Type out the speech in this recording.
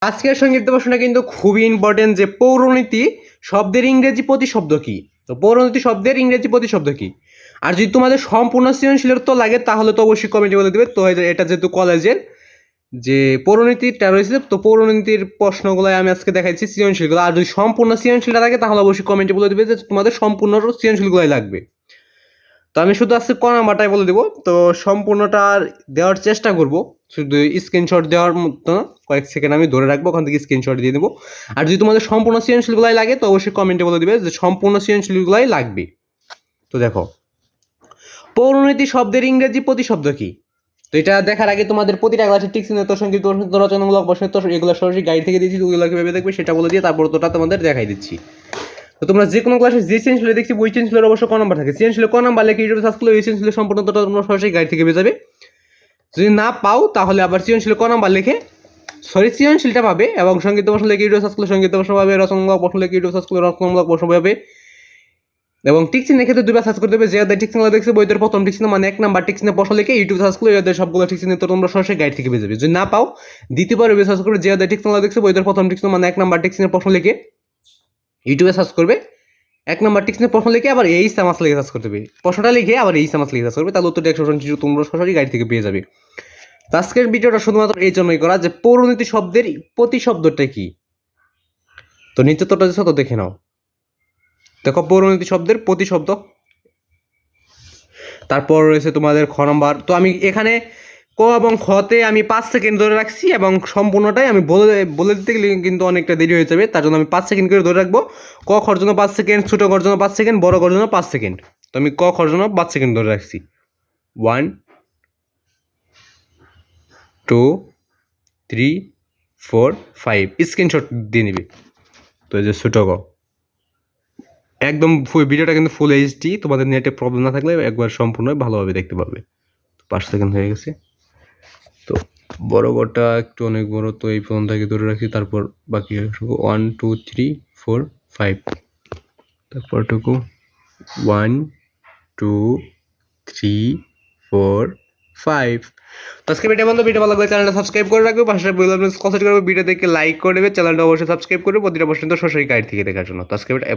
আজকের সংগীত প্রশ্নটা কিন্তু খুবই ইম্পর্টেন্ট যে পৌরনীতি শব্দের ইংরেজি প্রতিশব্দ কি? তো পৌরনীতি শব্দের ইংরেজি প্রতিশব্দ কি? আর যদি তোমাদের সম্পূর্ণ সৃজনশীলত্ব লাগে, তাহলে তো অবশ্যই কমেন্টে বলে দেবে। তো এটা- যেহেতু কলেজের যে পৌরনীতিটা রয়েছে, তো পৌরনীতির প্রশ্নগুলো আমি আজকে দেখাচ্ছি সৃজনশীলগুলো। আর যদি সম্পূর্ণ সৃজনশীলটা থাকে, তাহলে অবশ্যই কমেন্টে বলে দেবে যে তোমাদের সম্পূর্ণ সৃজনশীলগুলোই লাগবে। তো আমি শুধু আজকে ক নাম্বারটাই বলে দেবো। তো সম্পূর্ণটা দেওয়ার চেষ্টা করব। শুধু স্ক্রিনশট দেওয়ার মতো কয়েক সেকেন্ড আমি ধরে রাখব, ওখান থেকে স্ক্রিনশট দিয়ে দেবো। আর যদি তোমাদের সম্পূর্ণ সৃজনশীলগুলাই লাগে, তো অবশ্যই কমেন্টে বলে দিবে যে সম্পূর্ণ সৃজনশীলগুলাই লাগবে। তো দেখো, পৌরনীতি শব্দের ইংরেজি প্রতিশব্দ কি? তো এটা দেখার আগে তোমাদের প্রতিটা ক্লাসের নিয়ে তোর সংগীত রচনামূলক প্রশ্ন তো এগুলো সরাসরি গাইড থেকে দিচ্ছি ওগুলো ভেবে দেখবে, সেটা বলে দিয়ে তারপর তোটা তোমাদের দেখাই দিচ্ছি। তো তোমরা যে কোনো ক্লাসে যে চেঞ্জগুলো দেখছি, ওই চেঞ্জগুলোর অবশ্য ক নাম্বার থাকে। চেঞ্জগুলো ক নাম্বার লেখে ইউটিউবে সার্চ করলে ওই চেঞ্জগুলো সম্পূর্ণ তোটা তোমরা সরাসরি গাইড থেকে পেয়ে যাবে যদি না পাও, তাহলে আবার সৃজনশীল ক নাম্বার লিখে সরি সৃজনশীলটা পাবে এবং সংগীত প্রশ্ন লেখে ইউটিউব সার্চ করলে সংগীত প্রশ্ন পাবে, রচনামূলক প্রশ্ন লেখে ইউটিউব সার্চ করলে রচনামূলক প্রশ্ন পাবে। এবং টিকচিনের ক্ষেত্রে দুবার সার্চ করতে হবে, যে টিকচিনগুলো দেখছে বইদের প্রথম টিকচিন মানে এক নাম্বার টিকচিনের প্রশ্ন লিখে ইউটিউব সার্চ করলে এদের সবগুলো টিকচিনের তো তোমরা সরাসরি গাইড থেকে পেয়ে যাবে যদি না পাও, দ্বিতীয়বার সার্চ করবে যে টিকচিনগুলো দেখছে বইদের প্রথম টিকচিন মানে এক নাম্বার টিকচিনের প্রশ্ন লিখে। ইউটিউবে সার্চ করবে, এক নাম্বার টিকচিনের প্রশ্ন লিখে আবার এই সামাস লিখে সার্চ করতে হবে প্রশ্নটা লিখে আবার এই সামাস লিখে সার্চ করবে, তাহলে উত্তরটা একশো শতাংশ তোমরা সরাসরি গাইড থেকে পেয়ে যাবে। আজকের ভিডিওটা শুধুমাত্র এই জন্যই করা যে পৌরনীতি শব্দের প্রতিশব্দটা কি। তো নিচে তোটা যে তো দেখে নাও। দেখো পৌরনীতি শব্দের প্রতিশব্দ। তারপর রয়েছে তোমাদের খ নম্বর। তো আমি এখানে ক এবং খতে আমি পাঁচ সেকেন্ড ধরে রাখছি এবং সম্পূর্ণটাই আমি বলে বলে দিতে গেলে কিন্তু অনেকটা দেরি হয়ে যাবে। তার জন্য আমি পাঁচ সেকেন্ড করে ধরে রাখব। ক খর জন্য পাঁচ সেকেন্ড, ছোটো খর জন্য পাঁচ সেকেন্ড, বড় খর জন্য পাঁচ সেকেন্ড। তো আমি ক খর জন্য পাঁচ সেকেন্ড ধরে রাখছি। One, two, three, four, five. Screenshot দিয়ে নিবি। তো এই যে ছোটো ক। একদম ভিডিওটা কিন্তু ফুল এইচডি তোমাদের নেটে প্রবলেম না থাকলে একবার সম্পূর্ণ ভালোভাবে দেখতে পাবে পাঁচ সেকেন্ড হয়ে গেছে। তো বড় গড়টা একটু অনেক বড়, তো এই ফোনটাকে ধরে রাখি, তারপর বাকি one two three four five তারপরটুকু। One two three four five তো আজকে ভিডিও বন্ধু ভিডিও ভালো লাগলে চ্যানেলটা সাবস্ক্রাইব করে রাখবে, পাশে বললাম কনসেন্ট করবে ভিডিও দেখে লাইক করে দেবে চ্যানেলটা অবশ্যই সাবস্ক্রাইব করবে, প্রতিটা প্রশ্ন তো সরাসরি গাইড থেকে দেখার জন্য। তো আজকে এটা এ